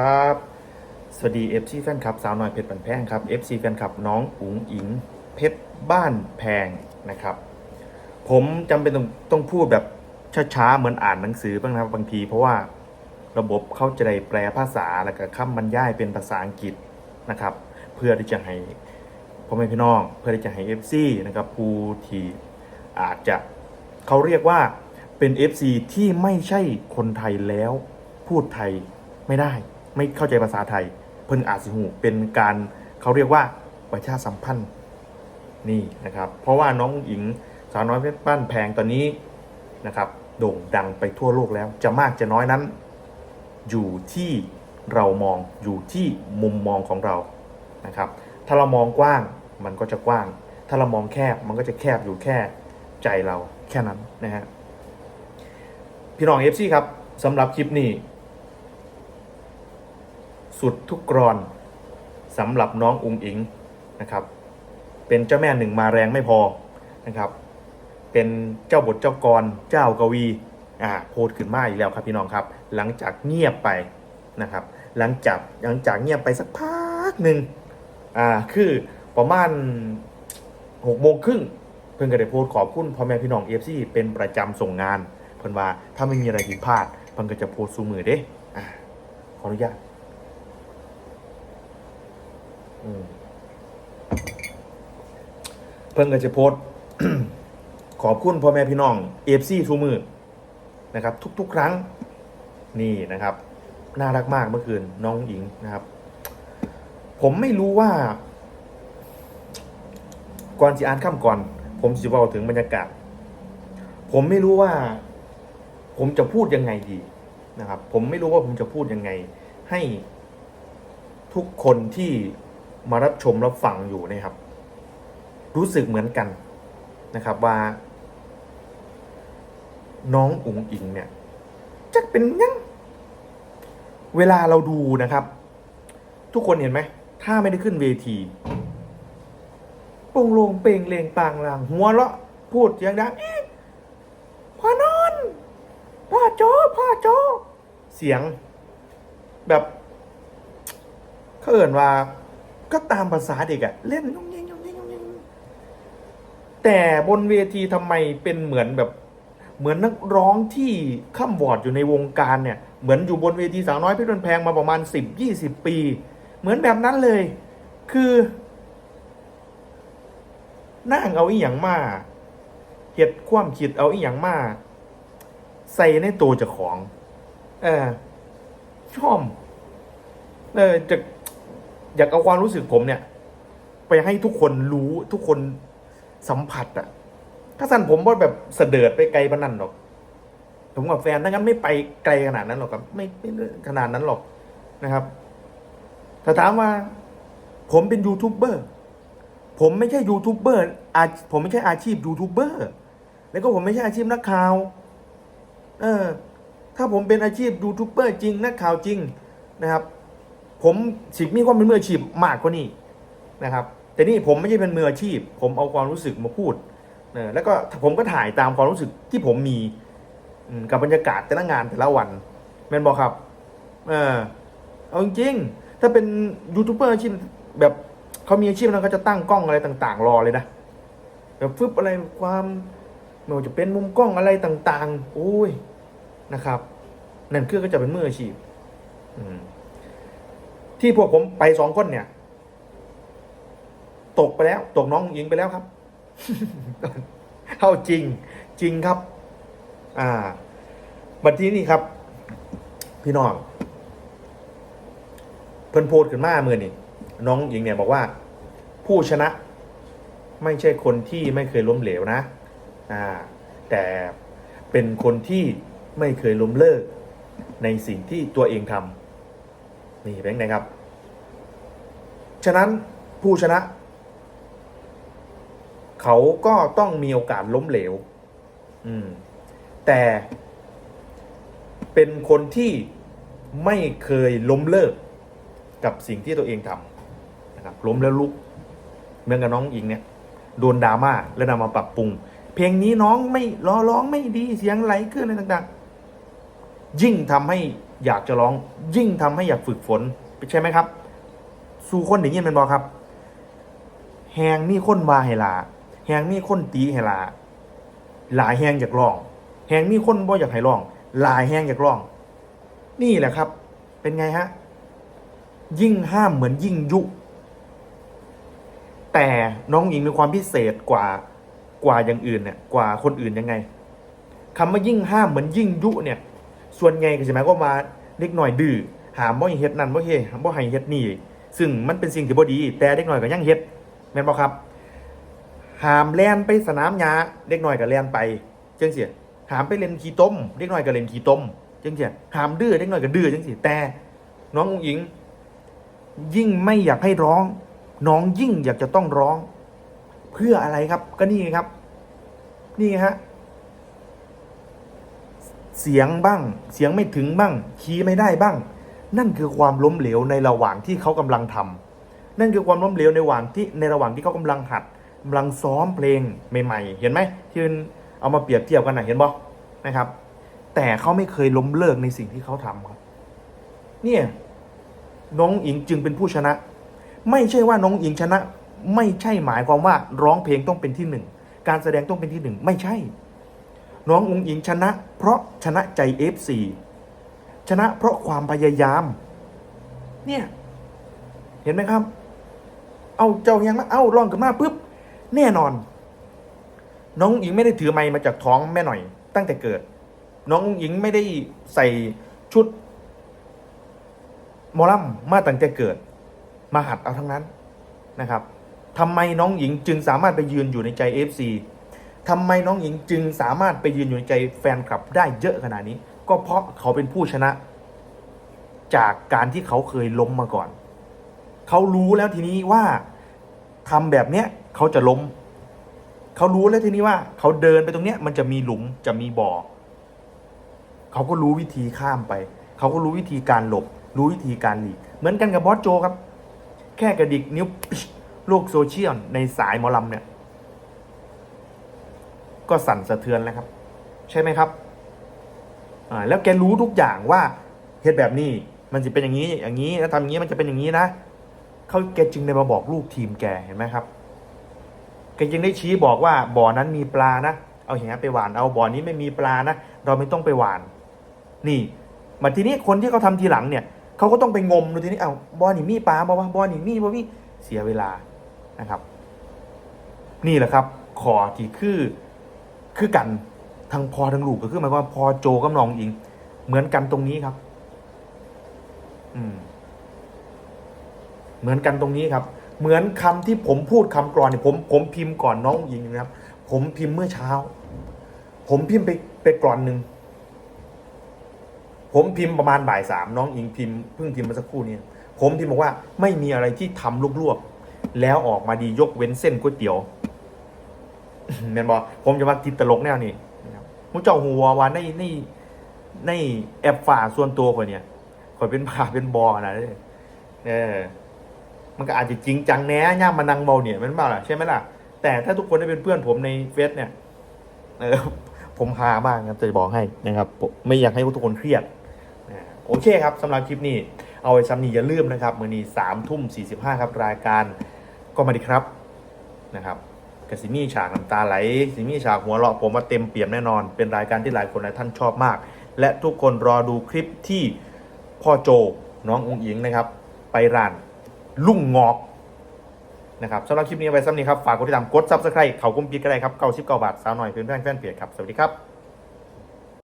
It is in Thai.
ครับ สวัสดี FC แฟนคลับสาวน้อยเพชรปันแพงครับ FC แฟนคลับน้องอุ๋งอิงเพชรบ้านแพงนะครับ ผมจำเป็นต้องต้องพูดแบบช้าๆเหมือนอ่านหนังสือบ้างนะครับบางที เพราะว่าระบบเขาจะได้แปลภาษาแล้วก็คำบรรยายเป็นภาษาอังกฤษนะครับ เพื่อที่จะให้พ่อแม่พี่น้อง เพื่อที่จะให้ FC นะครับผู้ที่อาจจะเขาเรียกว่าเป็น FC ที่ไม่ใช่คนไทยแล้วพูดไทยไม่ได้ ไม่เข้าใจภาษาไทย เพิ่นอาจสิหูเป็นการเขาเรียกว่าประชาสัมพันธ์นี่นะครับ เพราะว่าน้องอุ๋งอิงสาวน้อยเพชรบ้านแพงตอนนี้นะครับ โด่งดังไปทั่วโลกแล้ว จะมากจะน้อยนั้น อยู่ที่เรามองอยู่ที่มุมมองของเรานะครับ ถ้าเรามองกว้างมันก็จะกว้าง ถ้าเรามองแคบมันก็จะแคบอยู่แค่ใจเราแค่นั้นนะฮะพี่น้องเอฟซีครับสำหรับคลิปนี้ สุดทุกกรอนสำหรับน้องอุงอิงนะครับ เป็นเจ้าแม่หนึ่งมาแรงไม่พอนะครับ เป็นเจ้าบทเจ้ากรเจ้ากวีอ่าโพสต์ขึ้นมาอีกแล้วครับพี่น้องครับ หลังจากเงียบไปนะครับ หลังจากหลังจากเงียบไปสักพักหนึ่งอ่าคือประมาณหกโมงครึ่งเพิ่งก็ได้โพสขอบคุณพ่อแม่พี่น้องเอฟซีเป็นประจำส่งงาน เพิ่นว่าถ้าไม่มีอะไรผิดพลาดเพิ่นก็จะโพสซูมือเด้อ่าขออนุญาต เพิ่งก็จะโพสขอบคุณพ่อแม่พี่น้องเอฟซีทูมือนะครับ ทุก ๆ ครั้งนี่นะครับ น่ารักมากเมื่อคืนน้องหญิงนะครับ ผมไม่รู้ว่า ก่อนสิอ่านข้ามก่อน ผมสิบอกถึงบรรยากาศ ผมไม่รู้ว่า ผมจะพูดยังไงดีนะครับ ผมไม่รู้ว่าผมจะพูดยังไง ให้ทุกคนที่ มารับชมรับฟังอยู่เนะครับ รู้สึกเหมือนกันนะครับว่า น้องอุ๋งอิงเนี่ยจะเป็นยังเวลาเราดูนะครับ ทุกคนเห็นไหม ถ้าไม่ได้ขึ้นเวทีปงโลงเป่งเลงปางลาง หัวเราะพูดอย่างดังพ่อนอนพ่อโจพ่อโจเสียงแบบ เขาเอ่นว่า ก็ตามภาษาเด็กอะเล่นยงยิงยงยิงยงยิงแต่บนเวทีทำไมเป็นเหมือนแบบเหมือนนักร้องที่ข้ามวอร์ดอยู่ในวงการเนี่ย เหมือนอยู่บนเวทีสาวน้อยเพชรนแพงมาประมาณสิบยี่สิบปี เหมือนแบบนั้นเลย คือนั่งเอาอีหยังมาเห็ดความคิดเอาอีหยังมาใส่ในตัวเจ้าของ เออชอบเออจะ อยากเอาความรู้สึกผมเนี่ย ไปให้ทุกคนรู้ทุกคนสัมผัสอะถ้าสั่นผมว่าแบบเสดิร์ดไปไกลปานนั้นหรอก ผมกับแฟนถ้างั้นไม่ไปไกลขนาดนั้นหรอกครับ ไม่ไม่ขนาดนั้นหรอกนะครับถ้าถามว่า ผมเป็นยูทูบเบอร์ผมไม่ใช่ยูทูบเบอร์อาผมไม่ใช่อาชีพยูทูบเบอร์แล้วก็ผมไม่ใช่อาชีพนักข่าว เออ ถ้าผมเป็นอาชีพยูทูบเบอร์จริงนักข่าวจริงนะครับ ผมสิมีความเป็นมืออาชีพมากกว่านี้นะครับ แต่นี่ผมไม่ใช่เป็นมืออาชีพ ผมเอาความรู้สึกมาพูดเออแล้วก็ผมก็ถ่ายตามความรู้สึกที่ผมมีกับบรรยากาศแต่ละงานแต่ละวันแมนบอกครับ เออเอาจริงๆถ้าเป็นยูทูบเบอร์อาชีพแบบเขามีอาชีพแล้วเขาจะตั้งกล้องอะไรต่างๆ รอเลยนะแบบฟึบอะไรความไม่ว่าจะเป็นมุมกล้องอะไรต่าง ๆ โอ้ยนะครับ นั่นคือก็จะเป็นมืออาชีพ อืม ที่พวกผมไปสองคนเนี่ย ตกไปแล้ว ตกน้องหญิงไปแล้วครับเข้าจริง จริงครับ อ่าบัดทีนี้ครับ พี่น้องเพิ่นโพดขึ้นมาเมื่อนี่น้องหญิงเนี่ยบอกว่า ผู้ชนะ ไม่ใช่คนที่ไม่เคยล้มเหลวนะ อ่า แต่เป็นคนที่ไม่เคยล้มเลิกในสิ่งที่ตัวเองทำนี่เป็นไงครับ ฉะนั้นผู้ชนะ เขาก็ต้องมีโอกาสล้มเหลว อืม แต่เป็นคนที่ไม่เคยล้มเลิกกับสิ่งที่ตัวเองทำนะครับ ล้มแล้วลุกเมื่อกับน้องอิงเนี่ยโดนดราม่าแล้วนำมาปรับปรุง เพลงนี้น้องไม่ร้อร้องไม่ดีเสียงไหลขึ้นอะไรต่างๆ ยิ่งทำให้อยากจะร้อง ยิ่งทำให้อยากฝึกฝนใช่ไหมครับ สู่คนอย่างนี้มันบอกครับ แหงมีคนว่าให้ลาแหงมีคนตีให้ลาหลายแหงอยากรอง แหงมีคนบ่อยากให้ร้อง หลายแหงอยากรอง นี่แหละครับ เป็นไงฮะ ยิ่งห้ามเหมือนยิ่งยุ แต่น้องหญิงมีความพิเศษกว่ากว่าอย่างอื่นเนี่ยกว่าคนอื่นยังไงคำว่ายิ่งห้ามเหมือนยิ่งยุเนี่ย ส่วนใหญ่ก็จะหมายความว่าเด็กหน่อยดื้อหามบ่ให้เฮ็ดนั่นบ่เฮ็ดบ่ให้เฮ็ดนี่ ซึ่งมันเป็นสิ่งที่บ่ดี แต่เด็กหน่อยก็ยังเฮ็ดแม่นบ่ครับหามแล่นไปสนามหญ้าเด็กหน่อยก็แล่นไปจังซี่หามไปเล่นขี้ต้มเด็กหน่อยก็เล่นขี้ต้มจังซี่หามดื้อเด็กหน่อยก็ดื้อจังซี่แต่ น้องอุ๋งอิง ยิ่งไม่อยากให้ร้อง น้องยิ่งอยากจะต้องร้อง เพื่ออะไรครับ ก็นี่ไงครับ นี่ไงฮะเสียงบ้าง เสียงไม่ถึงบ้าง คีย์ไม่ได้บ้าง นั่นคือความล้มเหลวในระหว่างที่เขากำลังทำนั่นคือความล้มเหลวในระหว่างที่ในระหว่างที่เขากำลังหัดกำลังซ้อมเพลงใหม่ ๆ เห็นไหมที่เอามาเปรียบเทียบกันนะเห็นบ่นะครับ แต่เขาไม่เคยล้มเลิกในสิ่งที่เขาทำครับ เนี่ยน้องอิงจึงเป็นผู้ชนะ ไม่ใช่ว่าน้องอิงชนะ ไม่ใช่หมายความว่าร้องเพลงต้องเป็นที่หนึ่งการแสดงต้องเป็นที่หนึ่งไม่ใช่ น้องอุงอิงชนะ เพราะชนะใจ FC ชนะเพราะความพยายาม เนี่ย เห็นไหมครับ เอาเจ้ายังมาเอาลองกันมาปุ๊บแน่นอน น้องอุ๋งอิงไม่ได้ถือไม้มาจากท้องแม่หน่อย ตั้งแต่เกิด น้องอุ๋งอิงไม่ได้ใส่ชุดมอลัมมาตั้งแต่เกิด มาหัดเอาทั้งนั้นนะครับทำไมน้องหญิงจึงสามารถไปยืนอยู่ในใจ FC ทำไมน้องหญิงจึงสามารถไปยืนอยู่ในใจแฟนคลับได้เยอะขนาดนี้ ก็เพราะเขาเป็นผู้ชนะ จากการที่เขาเคยล้มมาก่อน เขารู้แล้วทีนี้ว่าทำแบบเนี้ยเขาจะล้ม เขารู้แล้วทีนี้ว่า เขาเดินไปตรงเนี้ยมันจะมีหลุมจะมีบ่อเขาก็รู้วิธีข้ามไป เขาก็รู้วิธีการหลบ รู้วิธีการหลีกเหมือนกันกับบอสโจครับ แค่กระดิกนิ้วปิ๊ชโลกโซเชียลในสายหมอลำเนี่ย ก็สั่นสะเทือนแล้วครับ ใช่ไหมครับ อ่าแล้วแกรู้ทุกอย่างว่าเหตุแบบนี้ มันจะเป็นอย่างนี้อย่างนี้แล้วทำอย่างนี้มันจะเป็นอย่างนี้นะเขาแกจึงได้มาบอกลูกทีมแกเห็นไหมครับแกจึงได้ชี้บอกว่าบ่อนั้นมีปลานะเอาอย่างนี้ไปหวานเอาบ่อนี้ไม่มีปลานะเราไม่ต้องไปหวาน นี่มาทีนี้คนที่เขาทำทีหลังเนี่ยเขาก็ต้องไปงมดูทีนี้เอาบ่อนี่มีปลาบ่าวะบ่อนี่มีบ่มีเสียเวลานะครับ นี่แหละครับขอที่คือคือกัน ทั้งพอทั้งลูกก็คือหมายความว่าพอโจกับน้องอิง เหมือนกันตรงนี้ครับ อืม เหมือนกันตรงนี้ครับ เหมือนคำที่ผมพูดคำกรอนเนี่ยผมผมพิมพ์ก่อนน้องอิงนะครับ ผมพิมพ์เมื่อเช้า ผมพิมพ์ไปไปกรอนหนึ่งผมพิมพ์ประมาณบ่ายสามน้องอิงพิมพ์เพิ่งพิมพ์มาสักครู่นี้ผมพิมพ์บอกว่าไม่มีอะไรที่ทำลวกๆแล้วออกมาดียกเว้นเส้นก๋วยเตี๋ยวเมนบอกผมจะมาติดตลกแนวนี้ นะครับมุเจ้าหัวว่าในในในแอปฝ่าส่วนตัวคนเนี่ยคอยเป็นผ่าเป็นบอนะเออมันก็อาจจะจริงจังแน่ย่ามานังเบาเนี่ยมันเปล่าล่ะใช่ไหมล่ะ แต่ถ้าทุกคนได้เป็นเพื่อนผมในเฟซเนี่ยเออผมฮามากครับจะบอกให้นะครับ ไม่อยากให้ทุกคนเครียดโอเคครับสำหรับคลิปนี้ เอาไว้ซ้ำนี้อย่าลืมนะครับ มือนี้สามทุ่มสี่สิบห้าครับรายการก็มาดีครับนะครับ กสิมีฉากน้ำตาไหลสิมีฉากหัวเราะผมมาเต็มเปี่ยมแน่นอน เป็นรายการที่หลายคนหลายท่านชอบมาก และทุกคนรอดูคลิปที่พ่อโจน้ององค์หญิงนะครับ ไปร้านลุ่งงอกนะครับสำหรับคลิปนี้ไว้ซ้ำนี้ครับ ฝากกดติดตามกดซับสไครต์เขากุ้มปิดก็ได้ครับเก้าสิบเก้าบาทสาวหน่อยเพื่อนแฟนแฟนเพียครับ สวัสดีครับ